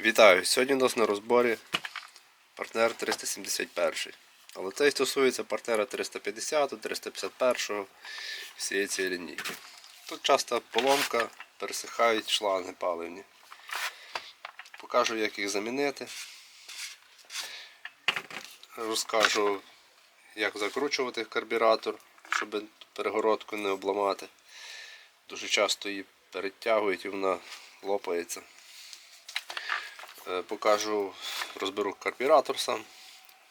Вітаю! Сьогодні у нас на розборі партнер 371. Але це стосується партнера 350, 351, всієї цієї лінійки. Тут часто поломка, пересихають шланги паливні. Покажу, як їх замінити. Розкажу, як закручувати карбюратор, щоб перегородку не обламати. Дуже часто її перетягують і вона лопається. Е, Покажу, розберу карбюратор сам,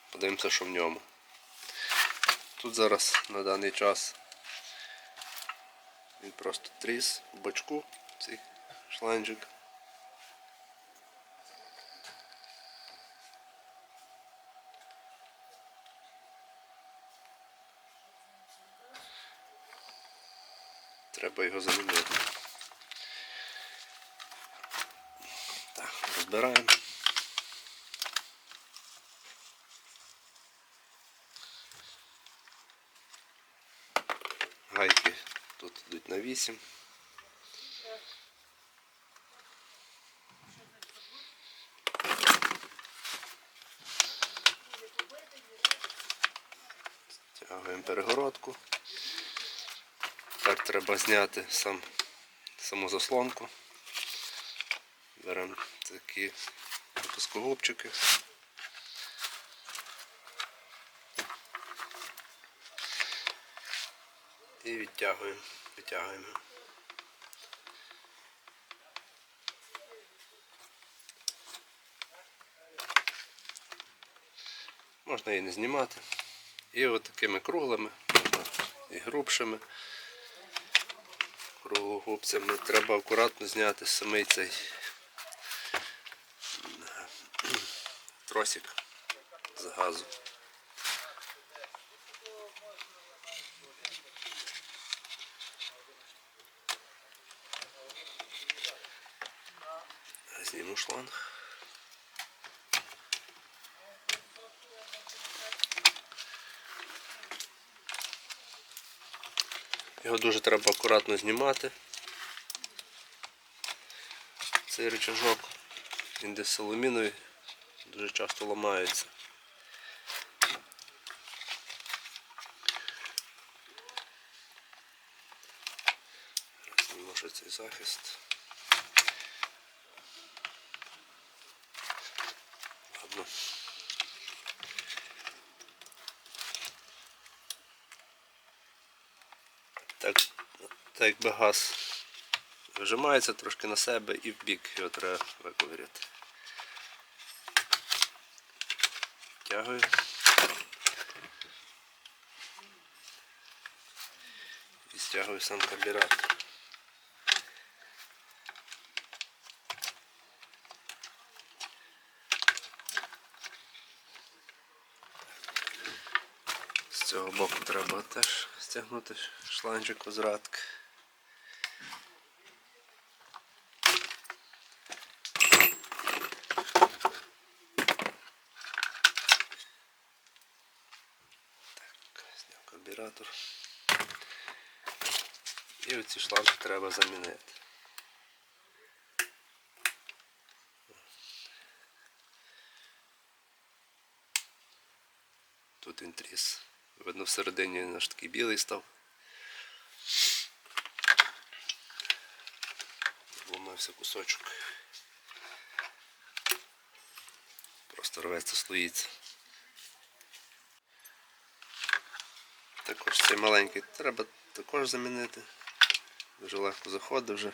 подивимося, що в ньому. Тут зараз на даний час він просто тріс в бачку, цей шланжик. Треба його замінити. Так. Гайки тут йдуть на 8. Тягуємо перегородку. Так треба зняти сам, саму заслонку. Беремо такі плоскогубчики. І відтягуємо, витягуємо. Можна її не знімати. І от такими круглими, і грубшими круглогубцями треба акуратно зняти самий цей тросик з газу. Зніму шланг. Його дуже треба акуратно знімати. Цей рычажок, він десь алюміновий, дуже часто ламається. Зніму ще цей захист. Ладно. Так, так якби газ вижимається трошки на себе і в бік його треба виковиряти. Тягую. І стягую сам карбюратор. З цього боку треба теж стягнути шланжик возвратки. Так, зняв карбюратор. І оці шланги треба замінити. Тут він тріс. Видно, всередині він аж такий білий став. Зламався кусочок. Просто рветься, слоїться. Також цей маленький треба також замінити. Дуже легко заходить вже.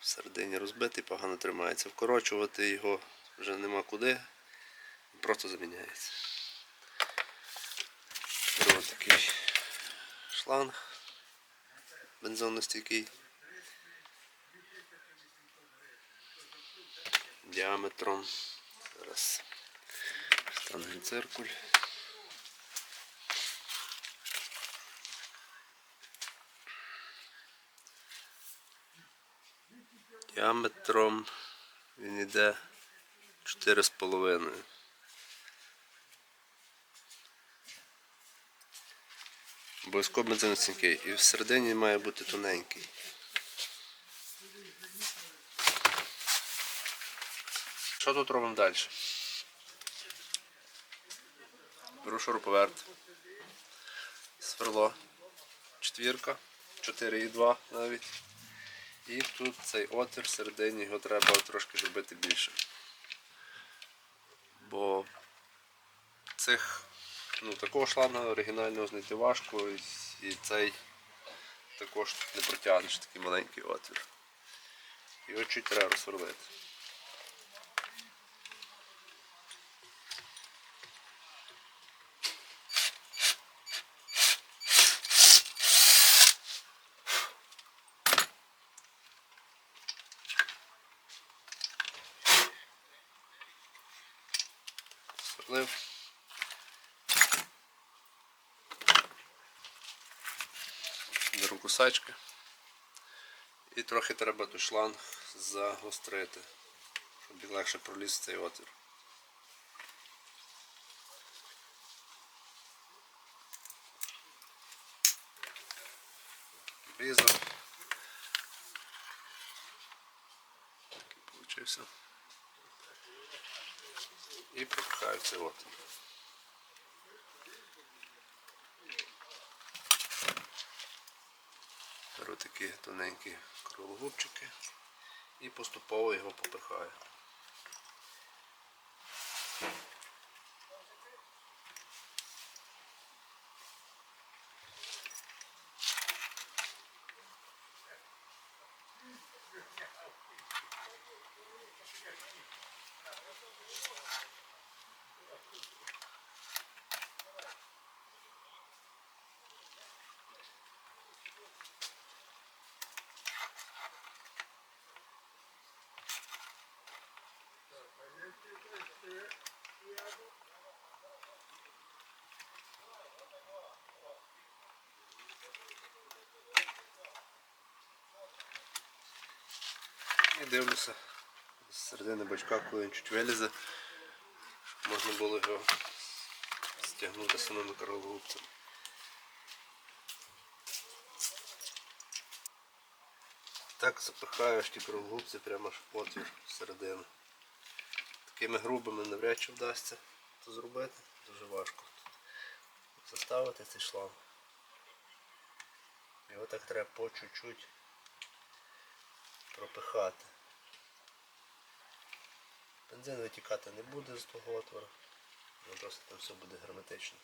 Всередині розбитий, погано тримається. Вкорочувати його вже нема куди. Просто заміняється. Беру такий шланг бензонностійкий діаметром. Зараз штангель циркуль. Діаметром він йде 4,5. Обов'язково бензоносінький. І всередині має бути тоненький. Що тут робимо далі? Беру шуруповерт. Сверло. Четвірка. 4,2 навіть. І тут цей отвір всередині його треба трошки зробити більше. Бо цих, ну, такого шланга оригінального знайти важко і, цей також не протягнеш такий маленький отвір. Його чуть треба розсверлити. Сверлив. Беру кусачки. І трохи треба той шланг загострити, щоб легше проліз цей отвір. Різав. Такий получився. І пропихаю От. Беру такі тоненькі круглогубчики і поступово його попихаю. Дивлюся з середини бачка, коли він чуть вилізе, щоб можна було його стягнути самими круглогубцями. Так запихаю ті круглогубці прямо аж в отвір всередину. Такими грубими навряд чи вдасться це зробити. Дуже важко тут заставити цей шланг. Його так треба по чуть-чуть пропихати. Бензин витікати не буде з того отвору. Ну, Просто там все буде герметично.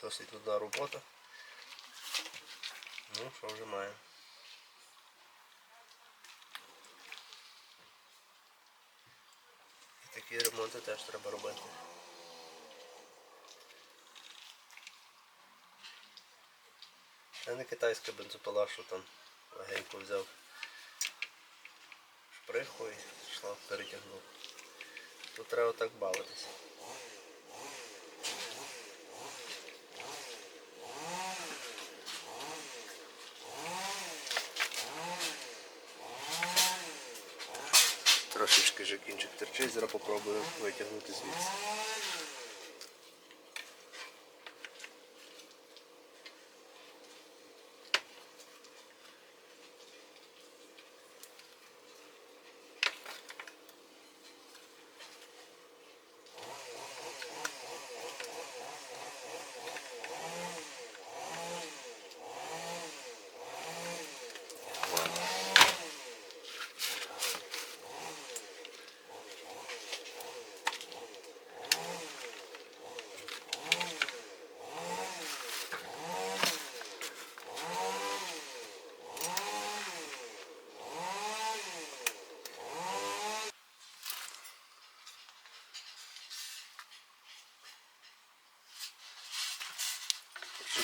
Досить нудна робота. Ну, що вже маємо. І такі ремонти теж треба робити. Це не китайська бензопила, що там легенько взяв шприху і шланг перетягнув. Тут треба так бавитися. Трошечки вже кінчик зараз попробую витягнути звідси.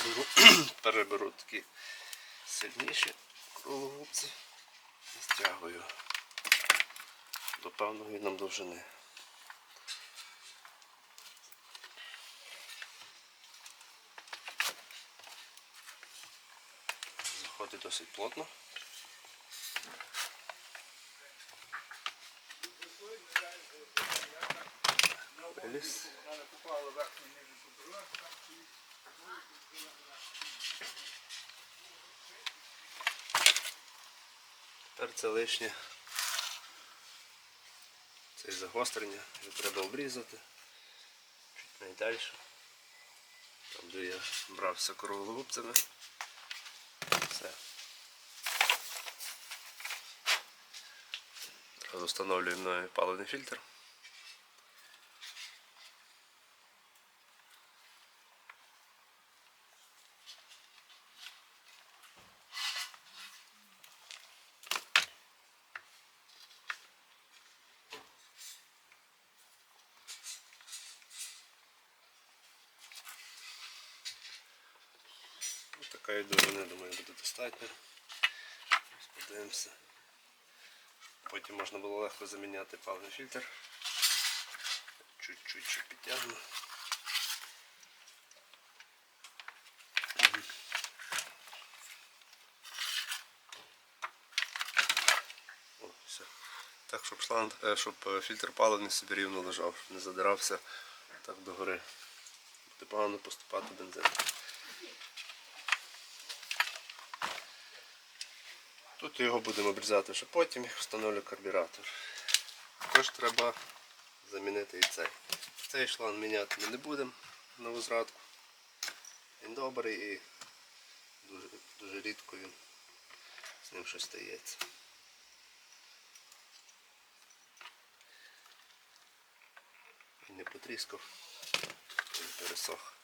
Беру, переберу такі сильніші круглогубці і стягую до певної нам довжини. Заходить досить плотно. Виліз. Це лишнє. Це загострення, його треба обрізати. Чуть найдальше. Там, де я брався круглогубцями. Все. Одразу встановлюємо новий паливний фільтр. Ось Такої довжини, думаю, буде Подивимося. Потім можна було легко заміняти паливний фільтр. Чуть-чуть ще підтягну. Так, щоб шланг, е, щоб е, фільтр паливний собі рівно лежав, щоб не задирався так догори. Буде погано поступати бензин. Тут його будемо обрізати вже потім, встановлю карбюратор. Також треба замінити і цей. Цей шланг міняти ми не будемо нову зрадку. Він добрий і дуже, дуже рідко він з ним щось стається. Він не потріскав, він пересох.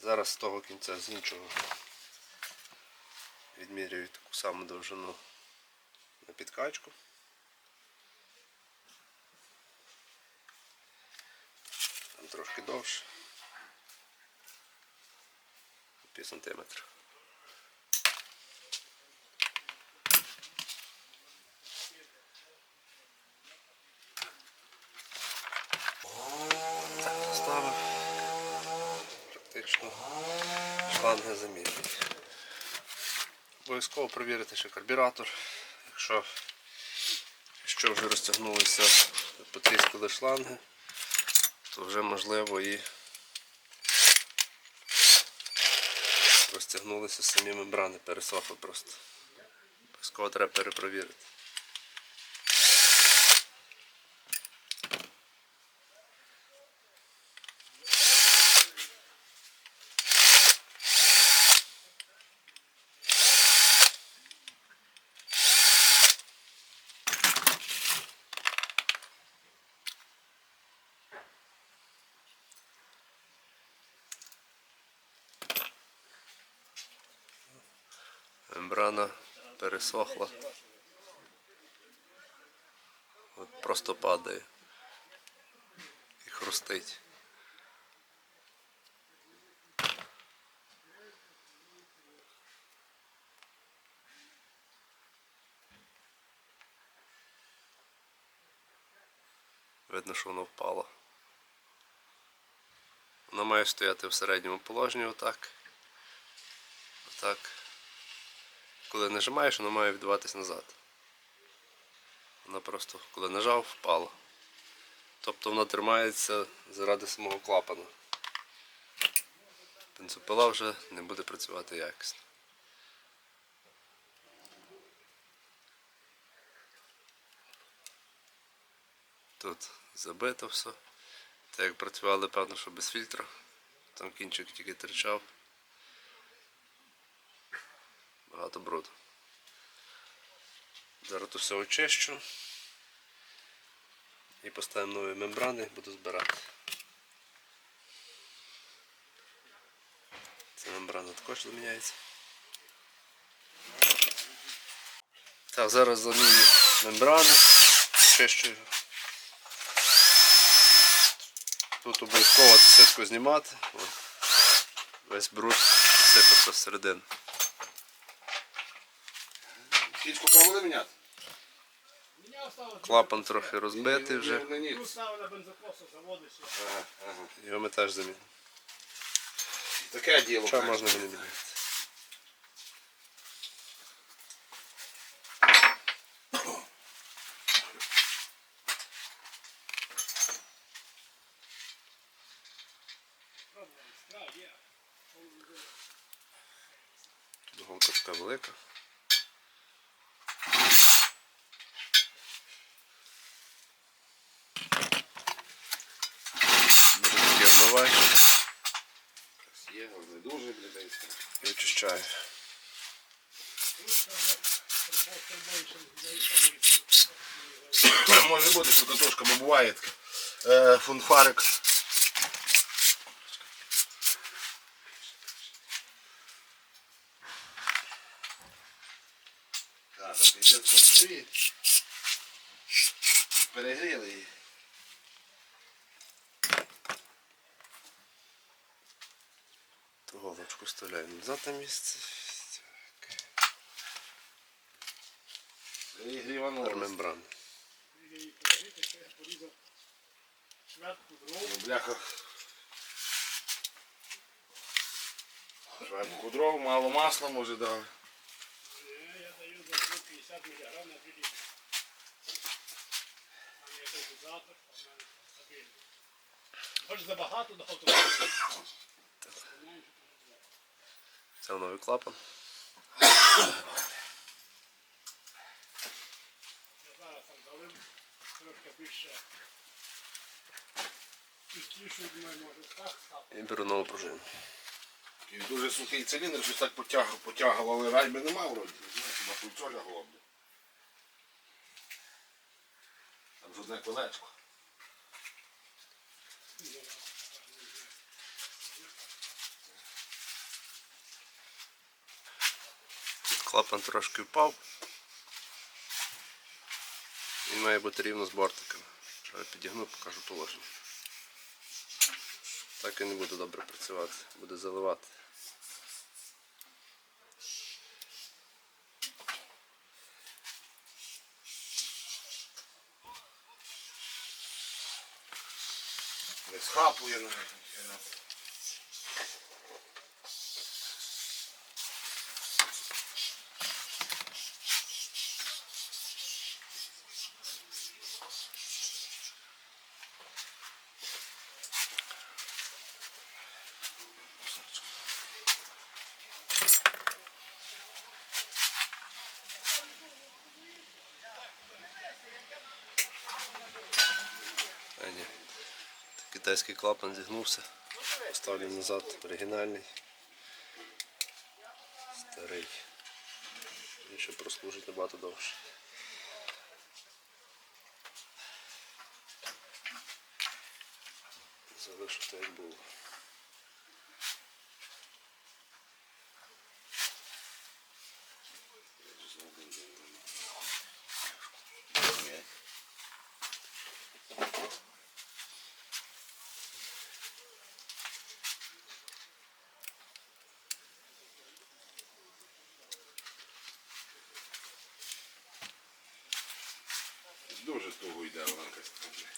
Зараз з того кінця з іншого відмірюю таку саму довжину на підкачку. Там трошки довше. Пів сантиметра. Поставив. Практично шланги замінені. Обов'язково перевірити ще карбюратор. Якщо, якщо вже розтягнулися, потріскали шланги, то вже можливо і розтягнулися самі мембрани, пересохли просто. Обов'язково треба перепровірити. Мембрана пересохла. От просто падає і хрустить. Видно, що воно впало. Воно має стояти в середньому положенні отак. Отак. Коли нажимаєш, воно має віддаватись назад. Воно просто, коли нажав, впало. Тобто воно тримається заради самого клапана. Бензопила вже не буде працювати якісно. Тут забито все. Так як працювали, певно, що без фільтра. Там кінчик тільки тричав. Багато бруду. Зараз то все очищу. І поставимо нові мембрани, буду збирати. Ця мембрана також заміняється. Так, зараз заміню мембрани, очищую. Тут обов'язково ситку знімати. О, весь бруд сипався всередину. Січку пробували міняти? Клапан трохи розбитий вже. Тут ставили на бензокосу, заводиш. Ага, ага. Його ми теж замінимо. Таке діло. Що можна мені міняти? Тут голка така велика. Беру Є, але не дуже, блядь. і очищаю. Може бути, що катушка, бо буває. Е, фунфарик. Так, там піздець косові. Перегріли її. Ту голочку вставляю назад на місце. Дров. Ну, бляха. Швайбку дров, мало масла, може дали. Я даю за 50 мг на 2 літри. Там є якийсь дозатор, а в мене стабільно. Хоч забагато дав, то Це новий клапан. зараз там залив трошки більше. Чистішу, думаю, може так стати. І беру нову пружину. Такий дуже сухий циліндр, щось так потягав, потягав, але райби нема вроді. Знаю, хіба лягло. Там ж одне колечко. Клапан трошки впав. Він має бути рівно з бортиками. Зараз підігну, покажу положення. Так і не буде добре працювати, буде заливати. Схапує навіть. А ні. Китайський клапан зігнувся. Поставлю назад оригінальний. Старий. Він ще прослужить набагато довше. Залишу так, як було. Дуже туго йде вона якась. така.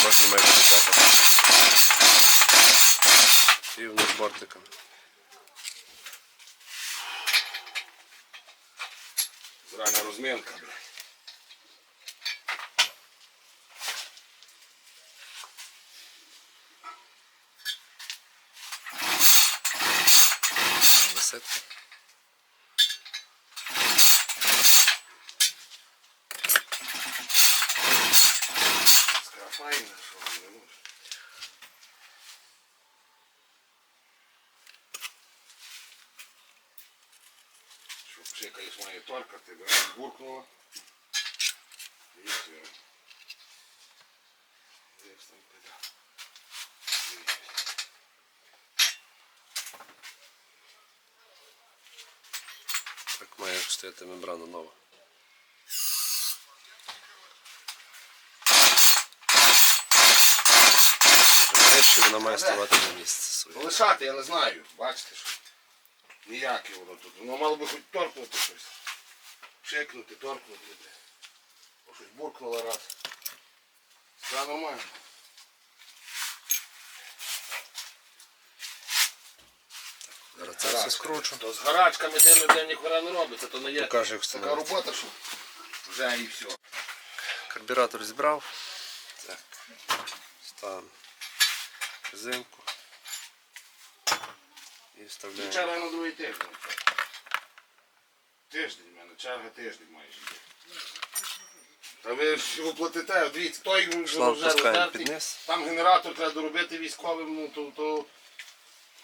О, бачиш, має бути клапан. Рівно з бортиками. Зрана розмінка, блядь. Она и только ты да, буркнула. И все. Здесь там тогда. Так має стояти мембрана нова. Що вона має ставати на місце своє. Лишати я не знаю, бачите що. Ніяке воно тут. Воно мало би хоч торкнути щось. Шикнути, торкнути. Бо щось буркнуло раз. Все нормально. Зараз це все скручу. То з гарачками тими де ніхуя не робиться, то не є Покажу, як така робота, що вже і все. Карбюратор зібрав. Так. Ставимо резинку. І вставляємо. Черга на другий тиждень. Тиждень в мене, черга тиждень майже. Та ви ж оплатите, дивіться, той Шланг вже пускаємо роздертий. низ. Там генератор треба доробити військовим, ну то, то,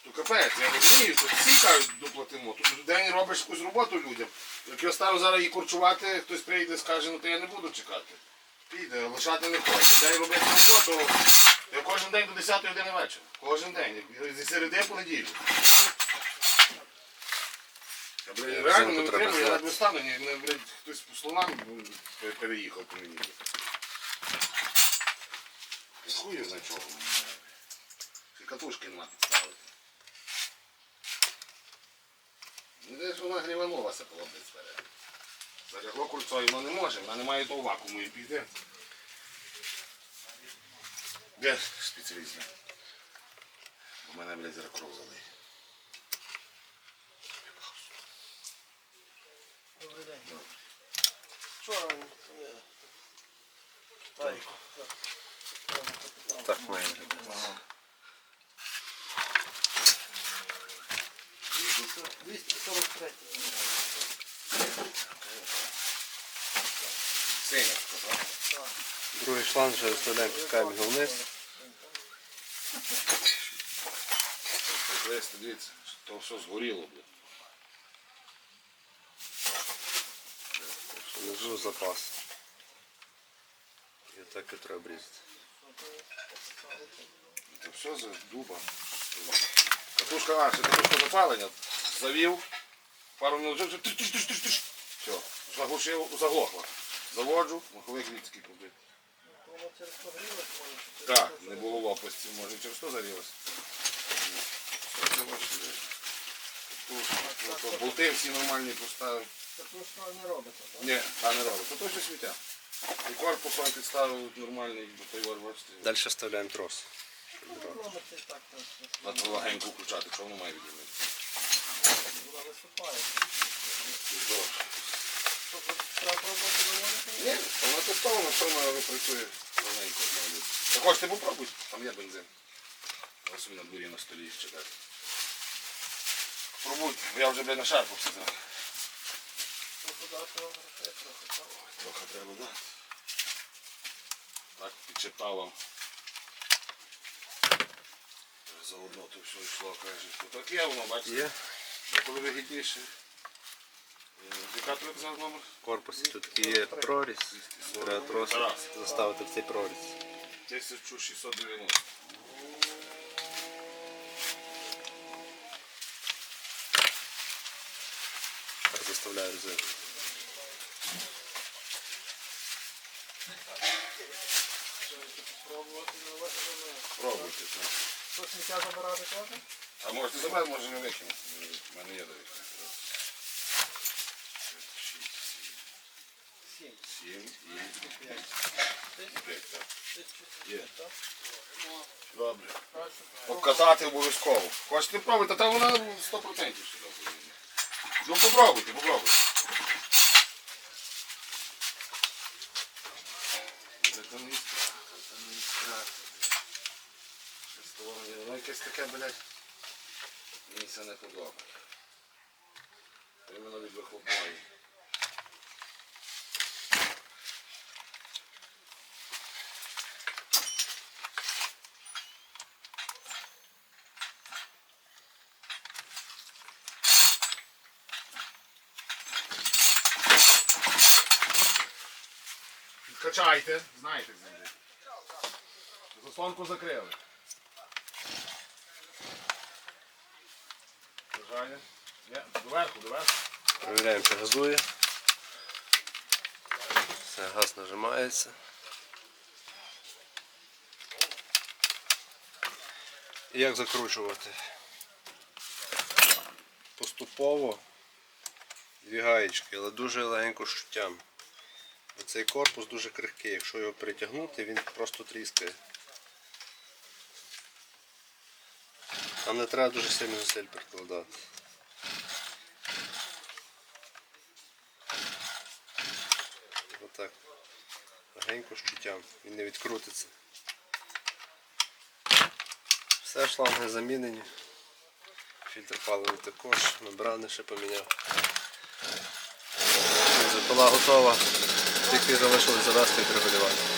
то капець. Я розумію, що всі кажуть доплатимо. Тут в день робиш якусь роботу людям. Як я стану зараз її корчувати, хтось прийде скаже, ну то я не буду чекати. Піде, лишати не хоче. День робити роботу. Я кожен день до 10 години вечора. Кожен день. Зі середи по неділю. Блядь, реально не Взимку треба я зняти. не стану, ні, не, блядь, хтось по словам ну, переїхав по мені. Хую на чого. Ще катушки нема підставити. Ну де ж вона гріванулася полобець бере. Залягло кольцо і воно не може, вона не має того вакууму і піде. Де спеціаліст? У мене, блядь, зараз кров залиє. Так має виглядати. Синя, так? Другий шланг вже виставляємо, пускаємо його вниз. Дивіться, то все згоріло, блядь. Внизу запас. І так і треба обрізати. Це все з дуба. Катушка, а, це катушка запалення. Завів. Пару минут. Все. Заглушив, заглохла. Заводжу, маховик людський побив. Так, не було лопасті, може через то зарілося. Це бачите, де. Тут, Болти всі нормальні поставив. Ні, та не робить. То що сміття. І корпус вам підставив нормальний, бо той вар, бачите. Далі вставляємо трос. Треба легенько включати, що воно має відіймати. Ні, вона тестована, що вона працює легенько. Та хочете попробуйте, там є бензин. Ось собі на дворі на столі ще далі. Пробуйте, бо я вже блядь, нашарпався зараз. Трохи треба. Так, підчитав вам. Заодно то все йшло, каже. То таке воно, бачите, Є. коли вигідніше. Е, Яка тобі казав номер? В корпусі тут є проріз. Треба трос заставити в цей проріз. 1690. Заставляю резину. Пробуйте це. Що сміття забирати теж? А можете забрати, може не викинути. У мене є до. Сім. Сім і п'ять, так. Є. Добре. Обкатати обов'язково. Хочете пробувати, та вона 100% сюди. Ну попробуйте, попробуйте. Це не іскра. Щось того, Воно якесь таке, блядь, мені це не подобається. Іменно від вихлопної. Качайте, знаєте землі. Заслонку закрили. Доверху, доверху. Перевіряємо, чи газує. Все, газ нажимається. І як закручувати? Поступово дві гаєчки, але дуже легенько шуттям. Цей корпус дуже крихкий, якщо його притягнути, він просто тріскає. Там не треба дуже сильно зусиль прикладати. Отак. Легенько чуттям. Він не відкрутиться. Все шланги замінені. Фільтр паливний також, мембрани ще поміняв. Запила готова. Тільки залишилось завести і пригодувати.